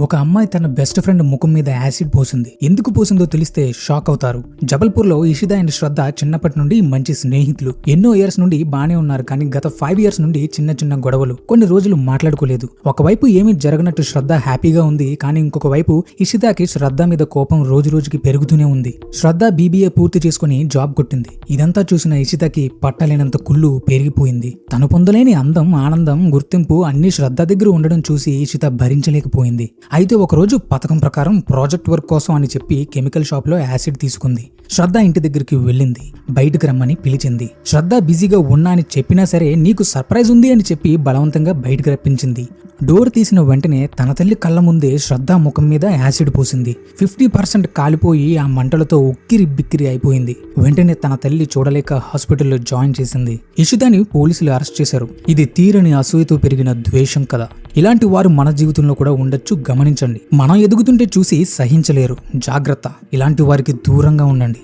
ఒక అమ్మాయి తన బెస్ట్ ఫ్రెండ్ ముఖం మీద యాసిడ్ పోసింది. ఎందుకు పోసిందో తెలిస్తే షాక్ అవుతారు. జబల్పూర్లో ఇషిదా అండ్ శ్రద్ధ చిన్నప్పటి నుండి మంచి స్నేహితులు. ఎన్నో ఇయర్స్ నుండి బానే ఉన్నారు కానీ గత ఫైవ్ ఇయర్స్ నుండి చిన్న చిన్న గొడవలు. కొన్ని రోజులు మాట్లాడుకోలేదు. ఒకవైపు ఏమీ జరగనట్టు శ్రద్ధ హ్యాపీగా ఉంది కానీ ఇంకొక వైపు ఇషిదాకి శ్రద్ధ మీద కోపం రోజు రోజుకి పెరుగుతూనే ఉంది. శ్రద్ధ బీబీఏ పూర్తి చేసుకుని జాబ్ కొట్టింది. ఇదంతా చూసిన ఇషితకి పట్టలేనంత కుళ్ళు పెరిగిపోయింది. తను పొందలేని అందం ఆనందం గుర్తింపు అన్ని శ్రద్ధ దగ్గర ఉండడం చూసి ఇషిత భరించలేకపోయింది. అయితే ఒకరోజు పథకం ప్రకారం ప్రాజెక్ట్ వర్క్ కోసం అని చెప్పి కెమికల్ షాప్లో యాసిడ్ తీసుకుంది. శ్రద్ధ ఇంటి దగ్గరికి వెళ్ళింది. బయటకు రమ్మని పిలిచింది. శ్రద్ధ బిజీగా ఉన్నా అని చెప్పినా సరే నీకు సర్ప్రైజ్ ఉంది అని చెప్పి బలవంతంగా బయటకు రప్పించింది. డోర్ తీసిన వెంటనే తన తల్లి కళ్ళ ముందే శ్రద్ధ ముఖం మీద యాసిడ్ పోసింది. ఫిఫ్టీ పర్సెంట్ కాలిపోయి ఆ మంటలతో ఉక్కిరి బిక్కిరి అయిపోయింది. వెంటనే తన తల్లి చూడలేక హాస్పిటల్లో జాయిన్ చేసింది. ఇషితాని పోలీసులు అరెస్ట్ చేశారు. ఇది తీరని అసూయతో పెరిగిన ద్వేషం కదా ఇలాంటి వారు మన జీవితంలో కూడా ఉండొచ్చు గమనించండి. మనం ఎదుగుతుంటే చూసి సహించలేరు. జాగ్రత్త. ఇలాంటి వారికి దూరంగా ఉండండి.